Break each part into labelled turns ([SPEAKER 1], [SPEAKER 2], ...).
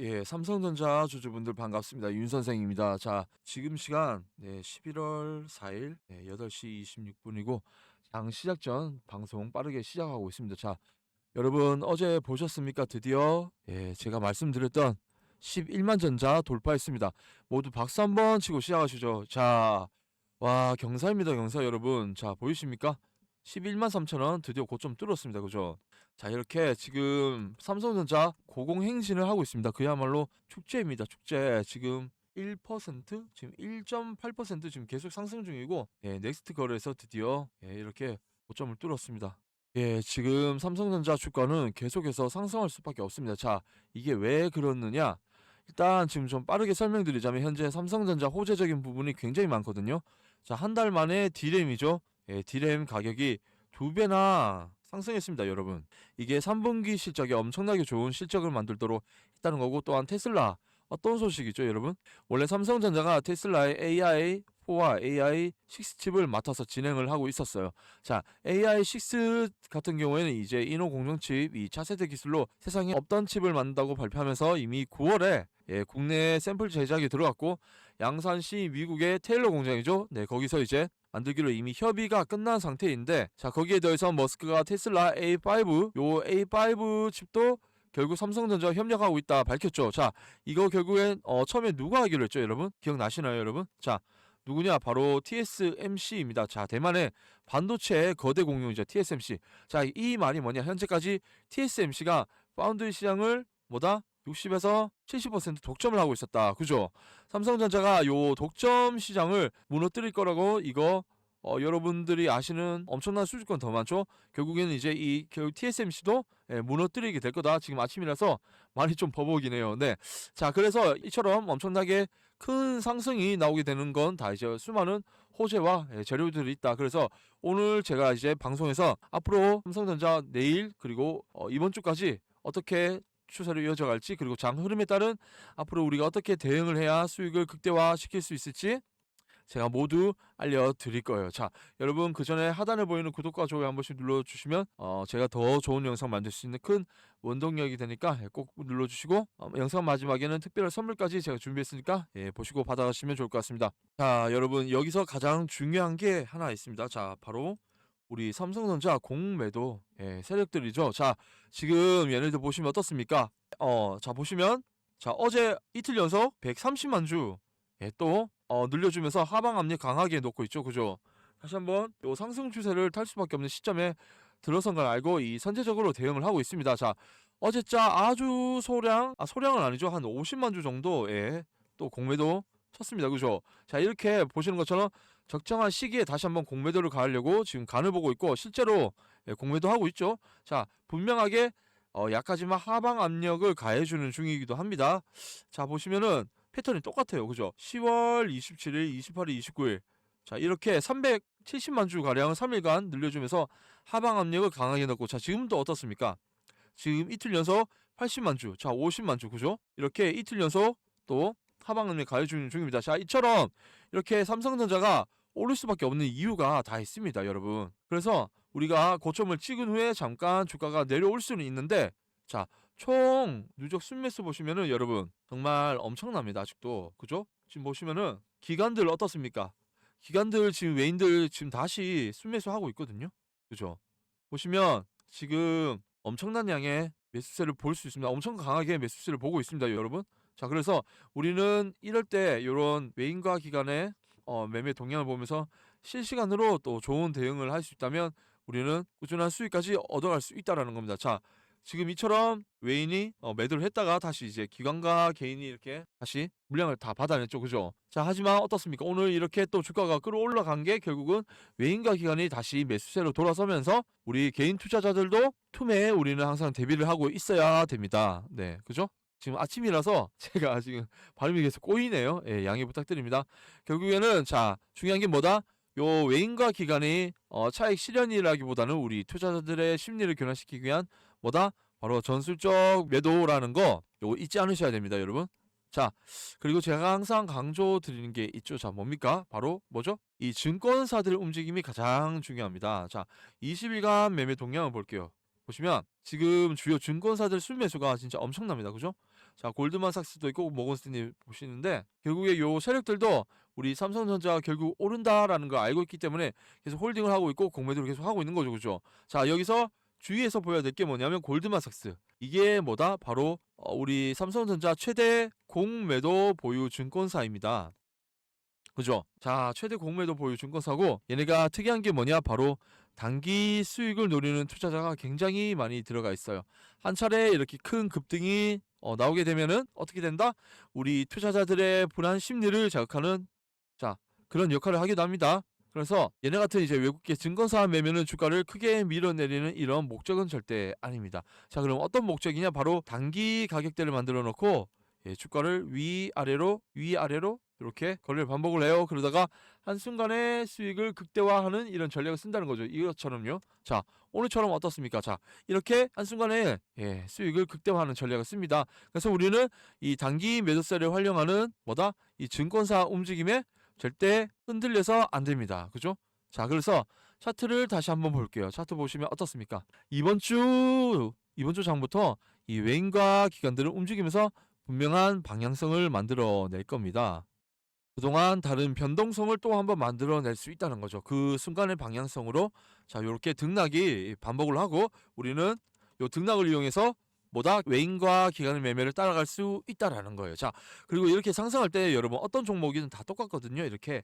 [SPEAKER 1] 예, 삼성전자 주주분들 반갑습니다. 윤 선생입니다. 자, 지금 시간 네, 11월 4일 네, 8시 26분이고 장 시작 전 방송 빠르게 시작하고 있습니다. 자, 여러분 어제 보셨습니까? 드디어 예, 제가 말씀드렸던 11만 전자 돌파했습니다. 모두 박수 한번 치고 시작하시죠. 자, 와 경사입니다, 경사 여러분. 자, 보이십니까? 11만 3천 원 드디어 고점 뚫었습니다. 그죠? 자, 이렇게 지금 삼성전자 고공행진을 하고 있습니다. 그야말로 축제입니다. 축제. 지금 1% 지금 1.8% 지금 계속 상승 중이고 예, 넥스트 거래에서 드디어 예, 이렇게 고점을 뚫었습니다. 예, 지금 삼성전자 주가는 계속해서 상승할 수밖에 없습니다. 자, 이게 왜 그렇느냐? 일단 지금 좀 빠르게 설명드리자면 현재 삼성전자 호재적인 부분이 굉장히 많거든요. 자, 한 달 만에 디램이죠. 예, 디램 가격이 두 배나 상승했습니다, 여러분. 이게 3분기 실적이 엄청나게 좋은 실적을 만들도록 했다는 거고 또한 테슬라 어떤 소식이죠, 여러분? 원래 삼성전자가 테슬라의 AI4와 AI6 칩을 맡아서 진행을 하고 있었어요. 자, AI6 같은 경우에는 이제 인호 공정 칩 이 차세대 기술로 세상에 없던 칩을 만든다고 발표하면서 이미 9월에 예, 국내 샘플 제작이 들어갔고 양산시 미국의 테일러 공장이죠. 네, 거기서 이제 만들기로 이미 협의가 끝난 상태인데 자 거기에 더해서 머스크가 테슬라 A5 요 A5 칩도 결국 삼성전자와 협력하고 있다 밝혔죠. 자 이거 결국엔 어, 처음에 누가 하기로 했죠, 여러분? 기억나시나요, 여러분? 자 누구냐? 바로 TSMC입니다. 자 대만의 반도체 거대 공룡이죠, TSMC. 자 이 말이 뭐냐? 현재까지 TSMC가 파운드리 시장을 뭐다? 60에서 70% 독점을 하고 있었다. 그죠? 삼성전자가 요 독점 시장을 무너뜨릴 거라고 이거 어, 여러분들이 아시는 엄청난 수주권 더 많죠. 결국에는 이제 이 결국 TSMC도 예, 무너뜨리게 될 거다. 지금 아침이라서 많이 좀 버벅이네요. 네. 자, 그래서 이처럼 엄청나게 큰 상승이 나오게 되는 건 다 이제 수많은 호재와 예, 재료들이 있다. 그래서 오늘 제가 이제 방송에서 앞으로 삼성전자 내일 그리고 어, 이번 주까지 어떻게 추세로 이어져갈지 그리고 장 흐름에 따른 앞으로 우리가 어떻게 대응을 해야 수익을 극대화시킬 수 있을지 제가 모두 알려드릴 거예요. 자, 여러분 그 전에 하단에 보이는 구독과 좋아요 한 번씩 눌러주시면 어, 제가 더 좋은 영상 만들 수 있는 큰 원동력이 되니까 예, 꼭 눌러주시고 어, 영상 마지막에는 특별한 선물까지 제가 준비했으니까 예, 보시고 받아가시면 좋을 것 같습니다. 자, 여러분 여기서 가장 중요한 게 하나 있습니다. 자, 바로 우리 삼성전자 공매도 예, 세력들이죠. 자, 지금 얘네들 보시면 어떻습니까? 어, 자 보시면 자 어제 이틀 연속 130만 주 예, 또 어, 늘려주면서 하방 압력 강하게 놓고 있죠, 그죠? 다시 한번 요 상승 추세를 탈 수밖에 없는 시점에 들어선 걸 알고 이 선제적으로 대응을 하고 있습니다. 자 어제자 아주 소량 아 소량은 아니죠 한 50만 주 정도의 또 공매도 쳤습니다, 그죠? 자 이렇게 보시는 것처럼 적정한 시기에 다시 한번 공매도를 가하려고 지금 간을 보고 있고 실제로 예, 공매도 하고 있죠. 자 분명하게 어, 약하지만 하방 압력을 가해주는 중이기도 합니다. 자 보시면은 패턴이 똑같아요, 그죠? 10월 27일, 28일, 29일 자 이렇게 370만 주 가량 3일간 늘려주면서 하방 압력을 강하게 넣고 자 지금도 어떻습니까? 지금 이틀 연속 80만 주, 자 50만 주, 그죠? 이렇게 이틀 연속 또 하방 압력 가해주는 중입니다. 자 이처럼 이렇게 삼성전자가 오를 수밖에 없는 이유가 다 있습니다, 여러분. 그래서 우리가 고점을 찍은 후에 잠깐 주가가 내려올 수는 있는데 자, 총 누적 순매수 보시면은 여러분 정말 엄청납니다, 아직도. 그죠? 지금 보시면은 기관들 어떻습니까? 기관들 지금 외인들 지금 다시 순매수 하고 있거든요. 그죠? 보시면 지금 엄청난 양의 매수세를 볼 수 있습니다. 엄청 강하게 매수세를 보고 있습니다, 여러분. 자, 그래서 우리는 이럴 때 이런 외인과 기관의 어, 매매 동향을 보면서 실시간으로 또 좋은 대응을 할 수 있다면 우리는 꾸준한 수익까지 얻어갈 수 있다라는 겁니다. 자, 지금 이처럼 외인이 어, 매도를 했다가 다시 이제 기관과 개인이 이렇게 다시 물량을 다 받아냈죠, 그죠? 자, 하지만 어떻습니까? 오늘 이렇게 또 주가가 끌어올라간 게 결국은 외인과 기관이 다시 매수세로 돌아서면서 우리 개인 투자자들도 투매에 우리는 항상 대비를 하고 있어야 됩니다. 네, 그죠? 지금 아침이라서 제가 지금 발음이 계속 꼬이네요. 예, 양해 부탁드립니다. 결국에는 자 중요한 게 뭐다? 요 외인과 기관이 어, 차익 실현이라기보다는 우리 투자자들의 심리를 교란시키기 위한 뭐다? 바로 전술적 매도라는 거 요거 잊지 않으셔야 됩니다, 여러분. 자, 그리고 제가 항상 강조 드리는 게 있죠. 자, 뭡니까? 바로 뭐죠? 이 증권사들의 움직임이 가장 중요합니다. 자, 20일간 매매 동향을 볼게요. 보시면 지금 주요 증권사들 순매수가 진짜 엄청납니다. 그죠? 자 골드만삭스도 있고 모건스탠리 보시는데 결국에 요 세력들도 우리 삼성전자가 결국 오른다라는 걸 알고 있기 때문에 계속 홀딩을 하고 있고 공매도를 계속 하고 있는 거죠, 그죠? 자 여기서 주의해서 보여야 될 게 뭐냐면 골드만삭스 이게 뭐다? 바로 어, 우리 삼성전자 최대 공매도 보유 증권사입니다. 그죠? 자 최대 공매도 보유 증권사고 얘네가 특이한 게 뭐냐? 바로 단기 수익을 노리는 투자자가 굉장히 많이 들어가 있어요. 한 차례 이렇게 큰 급등이 어, 나오게 되면은 어떻게 된다? 우리 투자자들의 불안 심리를 자극하는 자 그런 역할을 하기도 합니다. 그래서 얘네 같은 이제 외국계 증권사 매매는 주가를 크게 밀어내리는 이런 목적은 절대 아닙니다. 자 그럼 어떤 목적이냐? 바로 단기 가격대를 만들어 놓고 예, 주가를 위아래로 위아래로 이렇게 거래를 반복을 해요. 그러다가 한순간에 수익을 극대화하는 이런 전략을 쓴다는 거죠. 이것처럼요. 자, 오늘처럼 어떻습니까? 자, 이렇게 한순간에 예, 수익을 극대화하는 전략을 씁니다. 그래서 우리는 이 단기 매도세를 활용하는 뭐다? 이 증권사 움직임에 절대 흔들려서 안 됩니다. 그죠? 자, 그래서 차트를 다시 한번 볼게요. 차트 보시면 어떻습니까? 이번 주 이번 주 장부터 이 외인과 기관들은 움직이면서 분명한 방향성을 만들어낼 겁니다. 그동안 다른 변동성을 또 한번 만들어낼 수 있다는 거죠. 그 순간의 방향성으로 자 이렇게 등락이 반복을 하고 우리는 요 등락을 이용해서 뭐다 외인과 기관의 매매를 따라갈 수 있다라는 거예요. 자 그리고 이렇게 상승할 때 여러분 어떤 종목이든 다 똑같거든요. 이렇게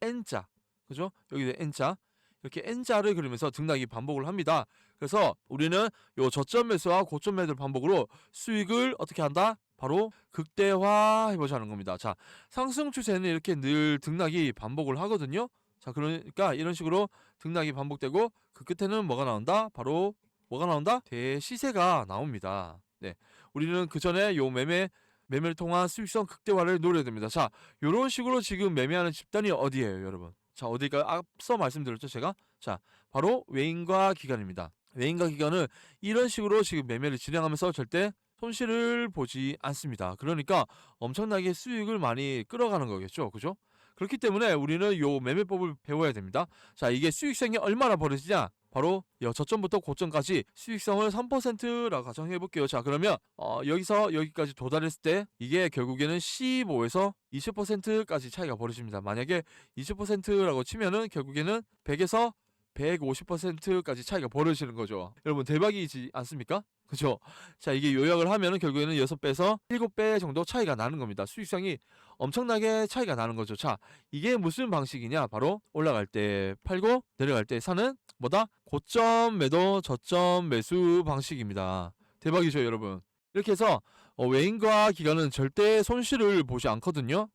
[SPEAKER 1] N자 그죠? 여기도 N자 이렇게 N자를 그리면서 등락이 반복을 합니다. 그래서 우리는 요 저점 매수와 고점 매도 반복으로 수익을 어떻게 한다? 바로 극대화 해보자는 겁니다. 자, 상승 추세는 이렇게 늘 등락이 반복을 하거든요. 자, 그러니까 이런 식으로 등락이 반복되고 그 끝에는 뭐가 나온다? 바로 뭐가 나온다? 대시세가 나옵니다. 네, 우리는 그 전에 요 매매 매매를 통한 수익성 극대화를 노려야 됩니다. 자, 요런 식으로 지금 매매하는 집단이 어디예요, 여러분? 자, 어디가 앞서 말씀드렸죠, 제가? 자, 바로 외인과 기관입니다. 외인과 기관은 이런 식으로 지금 매매를 진행하면서 절대 손실을 보지 않습니다. 그러니까 엄청나게 수익을 많이 끌어가는 거겠죠. 그죠? 그렇기 때문에 우리는 요 매매법을 배워야 됩니다. 자, 이게 수익성이 얼마나 벌어지냐? 바로 여 저점부터 고점까지 수익성을 3%라고 가정해 볼게요. 자, 그러면 어, 여기서 여기까지 도달했을 때 이게 결국에는 15에서 20%까지 차이가 벌어집니다. 만약에 20%라고 치면은 결국에는 100에서 150%까지 차이가 벌어지는 거죠. 여러분 대박이지 않습니까? 그죠? 자, 이게 요약을 하면은 결국에는 6배에서 7배 정도 차이가 나는 겁니다. 수익성이 엄청나게 차이가 나는 거죠. 자, 이게 무슨 방식이냐? 바로 올라갈 때 팔고 내려갈 때 사는 뭐다? 고점 매도, 저점 매수 방식입니다. 대박이죠, 여러분. 이렇게 해서 어, 외인과 기관은 절대 손실을 보지 않거든요.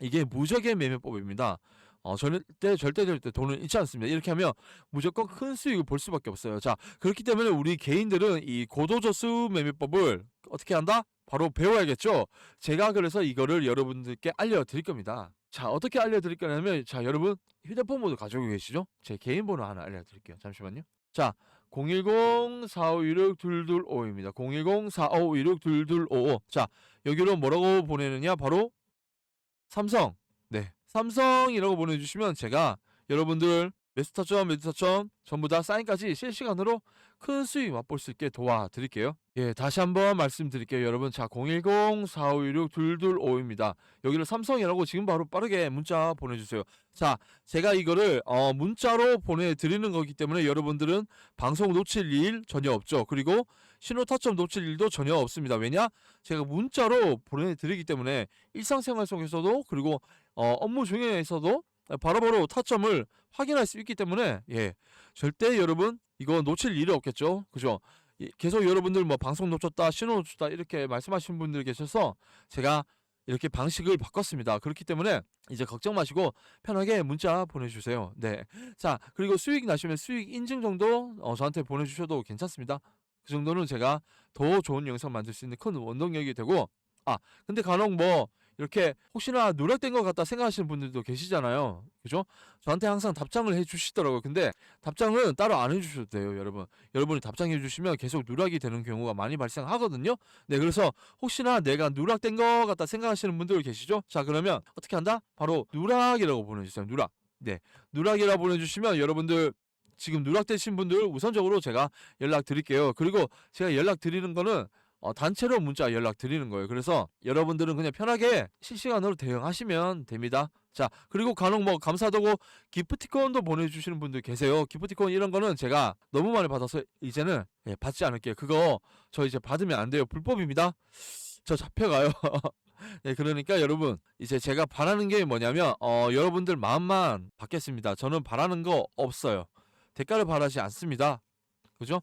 [SPEAKER 1] 이게 무적의 매매법입니다. 어, 절대 절대 절대 돈은 잃지 않습니다. 이렇게 하면 무조건 큰 수익을 볼 수밖에 없어요. 자, 그렇기 때문에 우리 개인들은 이 고도저수 매매법을 어떻게 한다? 바로 배워야겠죠. 제가 그래서 이거를 여러분들께 알려드릴 겁니다. 자, 어떻게 알려드릴 거냐면, 자, 여러분 휴대폰 모두 가지고 계시죠? 제 개인 번호 하나 알려드릴게요. 잠시만요. 자, 010-4516-2255입니다. 010-4516-2255. 자, 여기로 뭐라고 보내느냐? 바로 삼성. 네. 삼성이라고 보내주시면 제가 여러분들 매수타점, 매수타점 전부 다 사인까지 실시간으로 큰 수익 맛볼 수 있게 도와드릴게요. 예, 다시 한번 말씀드릴게요, 여러분. 자, 010-4516-2255입니다. 여기를 삼성이라고 지금 바로 빠르게 문자 보내주세요. 자, 제가 이거를 어, 문자로 보내드리는 거기 때문에 여러분들은 방송 놓칠 일 전혀 없죠. 그리고 신호 타점 놓칠 일도 전혀 없습니다. 왜냐? 제가 문자로 보내드리기 때문에 일상생활 속에서도 그리고 어, 업무 중에서도 바로바로 타점을 확인할 수 있기 때문에 예 절대 여러분 이거 놓칠 일이 없겠죠? 그죠? 이- 계속 여러분들 뭐 방송 놓쳤다 신호 놓쳤다 이렇게 말씀하시는 분들 계셔서 제가 이렇게 방식을 바꿨습니다. 그렇기 때문에 이제 걱정 마시고 편하게 문자 보내주세요. 네 자 그리고 수익 나시면 수익 인증 정도 어, 저한테 보내주셔도 괜찮습니다 그 정도는 제가 더 좋은 영상 만들 수 있는 큰 원동력이 되고 아 근데 간혹 뭐 이렇게 혹시나 누락된 것 같다 생각하시는 분들도 계시잖아요. 그죠? 저한테 항상 답장을 해주시더라고요. 근데 답장은 따로 안 해주셔도 돼요, 여러분. 여러분이 답장해 주시면 계속 누락이 되는 경우가 많이 발생하거든요. 네, 그래서 혹시나 내가 누락된 것 같다 생각하시는 분들 계시죠? 자, 그러면 어떻게 한다? 바로 누락이라고 보내주세요. 누락. 네, 누락이라고 보내주시면 여러분들 지금 누락되신 분들 우선적으로 제가 연락 드릴게요. 그리고 제가 연락 드리는 거는 어, 단체로 문자 연락 드리는 거예요. 그래서 여러분들은 그냥 편하게 실시간으로 대응하시면 됩니다. 자, 그리고 간혹 뭐 감사도고 기프티콘도 보내주시는 분들 계세요. 기프티콘 이런 거는 제가 너무 많이 받아서 이제는 예, 받지 않을게요. 그거 저 이제 받으면 안 돼요. 불법입니다. 저 잡혀가요. 네, 그러니까 여러분 이제 제가 바라는 게 뭐냐면 어, 여러분들 마음만 받겠습니다. 저는 바라는 거 없어요. 대가를 바라지 않습니다. 그죠?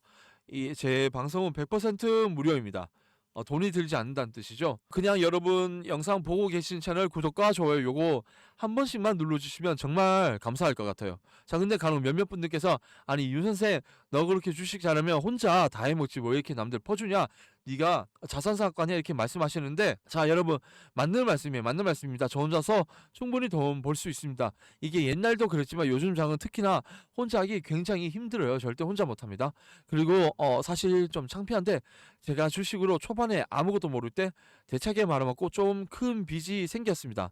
[SPEAKER 1] 이 제 방송은 100% 무료입니다. 어, 돈이 들지 않는다는 뜻이죠. 그냥 여러분 영상 보고 계신 채널 구독과 좋아요 요거 한 번씩만 눌러주시면 정말 감사할 것 같아요. 자, 근데 간혹 몇몇 분들께서 아니 윤 선생 너 그렇게 주식 잘하면 혼자 다 해먹지 뭐 이렇게 남들 퍼주냐? 네가 자산사업가냐 이렇게 말씀하시는데 자 여러분 맞는 말씀이에요. 맞는 말씀입니다. 저 혼자서 충분히 돈 벌 수 있습니다. 이게 옛날도 그랬지만 요즘 장은 특히나 혼자 하기 굉장히 힘들어요. 절대 혼자 못합니다. 그리고 어 사실 좀 창피한데 제가 주식으로 초반에 아무것도 모를 때 대차게 말아먹고 좀 큰 빚이 생겼습니다.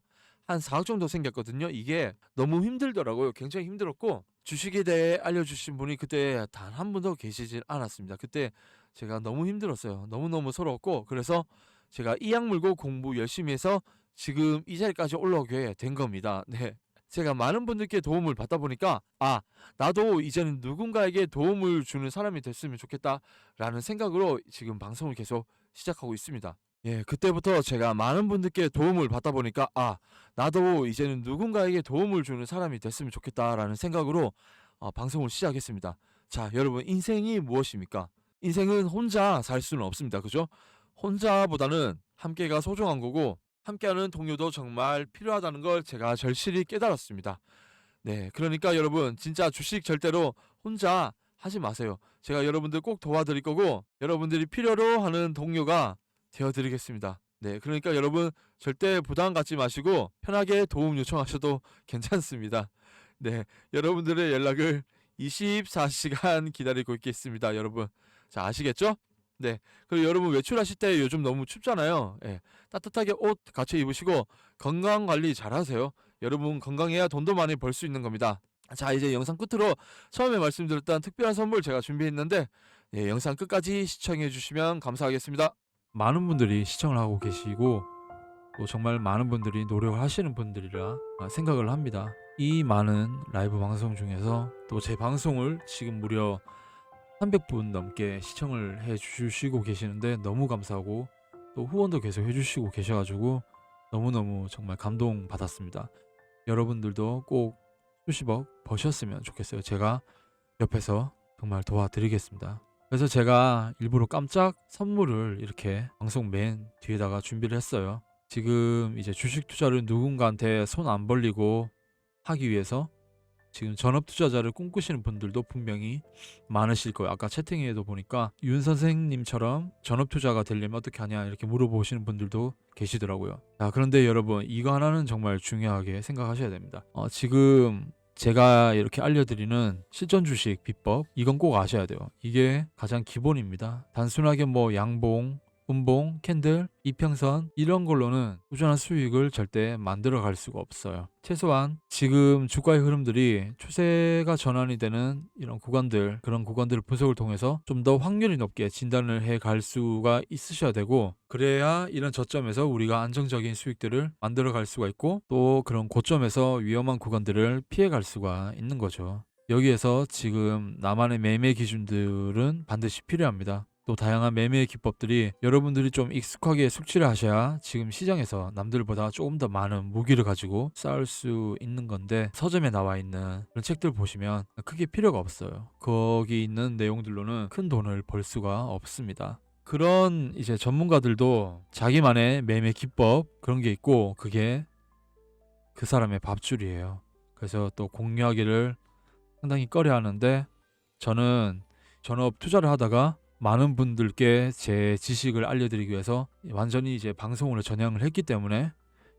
[SPEAKER 1] 한 4억 정도 생겼거든요. 이게 너무 힘들더라고요. 굉장히 힘들었고 주식에 대해 알려주신 분이 그때 단 한 분도 계시질 않았습니다. 그때 제가 너무 힘들었어요. 너무너무 서러웠고 그래서 제가 이악 물고 공부 열심히 해서 지금 이 자리까지 올라오게 된 겁니다. 네. 제가 많은 분들께 도움을 받다 보니까 아 나도 이제는 누군가에게 도움을 주는 사람이 됐으면 좋겠다라는 생각으로 지금 방송을 계속 시작하고 있습니다. 예, 그때부터 제가 많은 분들께 도움을 받다 보니까 아 나도 이제는 누군가에게 도움을 주는 사람이 됐으면 좋겠다라는 생각으로 어, 방송을 시작했습니다. 자, 여러분 인생이 무엇입니까? 인생은 혼자 살 수는 없습니다. 그죠? 혼자보다는 함께가 소중한 거고 함께하는 동료도 정말 필요하다는 걸 제가 절실히 깨달았습니다. 네, 그러니까 여러분 진짜 주식 절대로 혼자 하지 마세요. 제가 여러분들 꼭 도와드릴 거고 여러분들이 필요로 하는 동료가 되어드리겠습니다. 네, 그러니까 여러분 절대 부담 갖지 마시고 편하게 도움 요청하셔도 괜찮습니다. 네, 여러분들의 연락을 24시간 기다리고 있겠습니다. 여러분, 자 아시겠죠? 네, 그리고 여러분 외출하실 때 요즘 너무 춥잖아요. 예, 따뜻하게 옷 갖춰 입으시고 건강 관리 잘 하세요. 여러분 건강해야 돈도 많이 벌 수 있는 겁니다. 자, 이제 영상 끝으로 처음에 말씀드렸던 특별한 선물 제가 준비했는데 예, 영상 끝까지 시청해 주시면 감사하겠습니다. 많은 분들이 시청을 하고 계시고 또 정말 많은 분들이 노력을 하시는 분들이라 생각을 합니다. 이 많은 라이브 방송 중에서 또 제 방송을 지금 무려 300분 넘게 시청을 해 주시고 계시는데 너무 감사하고 또 후원도 계속 해 주시고 계셔가지고 너무너무 정말 감동 받았습니다. 여러분들도 꼭 수십억 버셨으면 좋겠어요. 제가 옆에서 정말 도와드리겠습니다. 그래서 제가 일부러 깜짝 선물을 이렇게 방송 맨 뒤에다가 준비를 했어요. 지금 이제 주식 투자를 누군가한테 손 안 벌리고 하기 위해서 지금 전업 투자자를 꿈꾸시는 분들도 분명히 많으실 거예요. 아까 채팅에도 보니까 윤 선생님처럼 전업 투자가 되려면 어떻게 하냐 이렇게 물어보시는 분들도 계시더라고요. 자, 그런데 여러분 이거 하나는 정말 중요하게 생각하셔야 됩니다. 어, 지금 제가 이렇게 알려드리는 실전 주식 비법 이건 꼭 아셔야 돼요. 이게 가장 기본입니다. 단순하게 뭐 양봉, 음봉, 캔들, 이평선 이런 걸로는 꾸준한 수익을 절대 만들어 갈 수가 없어요. 최소한 지금 주가의 흐름들이 추세가 전환이 되는 이런 구간들 그런 구간들을 분석을 통해서 좀 더 확률이 높게 진단을 해 갈 수가 있으셔야 되고 그래야 이런 저점에서 우리가 안정적인 수익들을 만들어 갈 수가 있고 또 그런 고점에서 위험한 구간들을 피해 갈 수가 있는 거죠. 여기에서 지금 나만의 매매 기준들은 반드시 필요합니다. 또 다양한 매매 기법들이 여러분들이 좀 익숙하게 숙지를 하셔야 지금 시장에서 남들보다 조금 더 많은 무기를 가지고 싸울 수 있는 건데 서점에 나와 있는 그런 책들 보시면 크게 필요가 없어요. 거기 있는 내용들로는 큰 돈을 벌 수가 없습니다. 그런 이제 전문가들도 자기만의 매매 기법 그런 게 있고 그게 그 사람의 밥줄이에요. 그래서 또 공유하기를 상당히 꺼려 하는데 저는 전업 투자를 하다가 많은 분들께 제 지식을 알려드리기 위해서 완전히 이제 방송으로 전향을 했기 때문에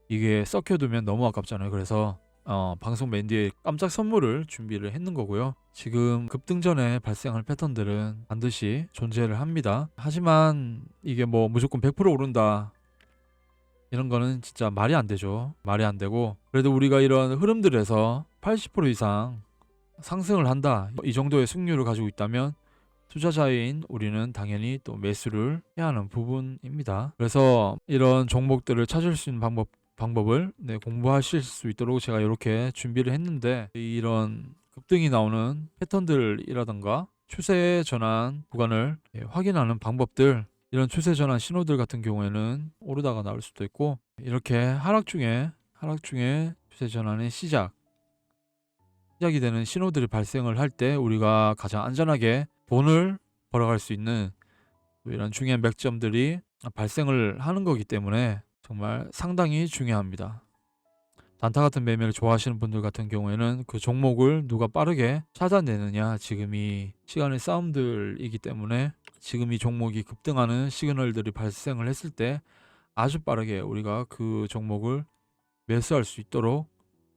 [SPEAKER 1] 이게 썩혀두면 너무 아깝잖아요. 그래서 어, 방송 맨 뒤에 깜짝 선물을 준비를 했는 거고요. 지금 급등전에 발생할 패턴들은 반드시 존재를 합니다. 하지만 이게 뭐 무조건 100% 오른다. 이런 거는 진짜 말이 안 되죠. 말이 안 되고 그래도 우리가 이런 흐름들에서 80% 이상 상승을 한다. 이 정도의 승률을 가지고 있다면 투자자인 우리는 당연히 또 매수를 해야 하는 부분입니다. 그래서 이런 종목들을 찾을 수 있는 방법 방법을 네, 공부하실 수 있도록 제가 이렇게 준비를 했는데 이런 급등이 나오는 패턴들이라던가 추세 전환 구간을 예, 확인하는 방법들 이런 추세 전환 신호들 같은 경우에는 오르다가 나올 수도 있고 이렇게 하락 중에 하락 중에 추세 전환의 시작 시작이 되는 신호들이 발생을 할 때 우리가 가장 안전하게 돈을 벌어갈 수 있는 이런 중요한 맥점들이 발생을 하는 거기 때문에 정말 상당히 중요합니다. 단타 같은 매매를 좋아하시는 분들 같은 경우에는 그 종목을 누가 빠르게 찾아내느냐 지금이 시간의 싸움들이기 때문에 지금 이 종목이 급등하는 시그널들이 발생을 했을 때 아주 빠르게 우리가 그 종목을 매수할 수 있도록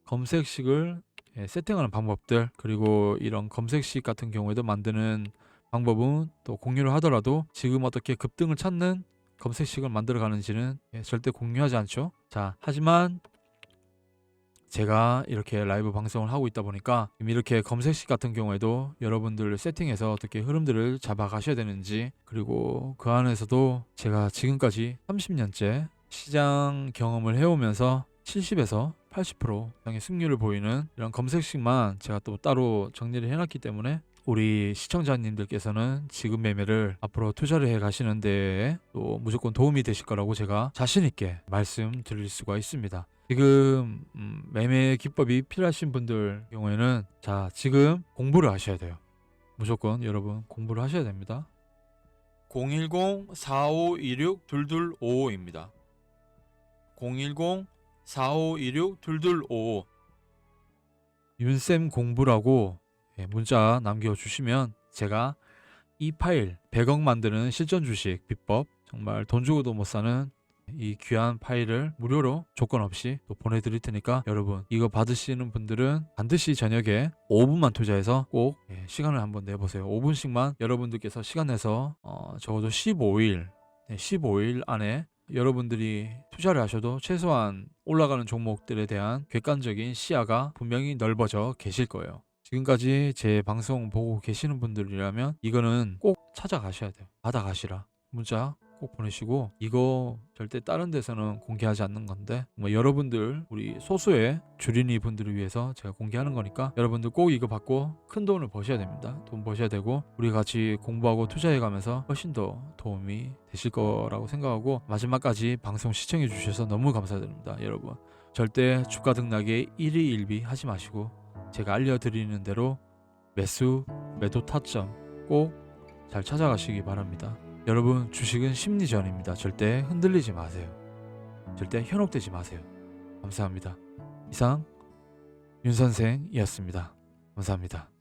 [SPEAKER 1] 검색식을 예, 세팅하는 방법들 그리고 이런 검색식 같은 경우에도 만드는 방법은 또 공유를 하더라도 지금 어떻게 급등을 찾는 검색식을 만들어 가는지는 예, 절대 공유하지 않죠. 자, 하지만 제가 이렇게 라이브 방송을 하고 있다 보니까 이렇게 검색식 같은 경우에도 여러분들 세팅해서 어떻게 흐름들을 잡아 가셔야 되는지 그리고 그 안에서도 제가 지금까지 30년째 시장 경험을 해오면서 70에서 80% 이상의 승률을 보이는 이런 검색식만 제가 또 따로 정리를 해놨기 때문에 우리 시청자님들께서는 지금 매매를 앞으로 투자를 해 가시는 데에 또 무조건 도움이 되실 거라고 제가 자신 있게 말씀드릴 수가 있습니다. 지금 음, 매매 기법이 필요하신 분들 경우에는 자 지금 공부를 하셔야 돼요. 무조건 여러분 공부를 하셔야 됩니다. 010-4526-2255입니다. 010-4526-2255 윤쌤 공부라고 예, 문자 남겨주시면 제가 이 파일 100억 만드는 실전 주식 비법 정말 돈 주고도 못 사는 이 귀한 파일을 무료로 조건 없이 또 보내드릴 테니까 여러분 이거 받으시는 분들은 반드시 저녁에 5분만 투자해서 꼭 예, 시간을 한번 내보세요. 5분씩만 여러분들께서 시간 내서 어, 적어도 15일 네, 15일 안에 여러분들이 투자를 하셔도 최소한 올라가는 종목들에 대한 객관적인 시야가 분명히 넓어져 계실 거예요. 지금까지 제 방송 보고 계시는 분들이라면 이거는 꼭 찾아가셔야 돼요. 받아가시라. 문자 꼭 보내시고 이거 절대 다른 데서는 공개하지 않는 건데 뭐 여러분들 우리 소수의 주린이 분들을 위해서 제가 공개하는 거니까 여러분들 꼭 이거 받고 큰 돈을 버셔야 됩니다. 돈 버셔야 되고 우리 같이 공부하고 투자해 가면서 훨씬 더 도움이 되실 거라고 생각하고 마지막까지 방송 시청해 주셔서 너무 감사드립니다. 여러분 절대 주가 등락에 일희일비 하지 마시고 제가 알려드리는 대로 매수 매도 타점 꼭 잘 찾아가시기 바랍니다. 여러분 주식은 심리전입니다. 절대 흔들리지 마세요. 절대 현혹되지 마세요. 감사합니다. 이상 윤 선생이었습니다. 감사합니다.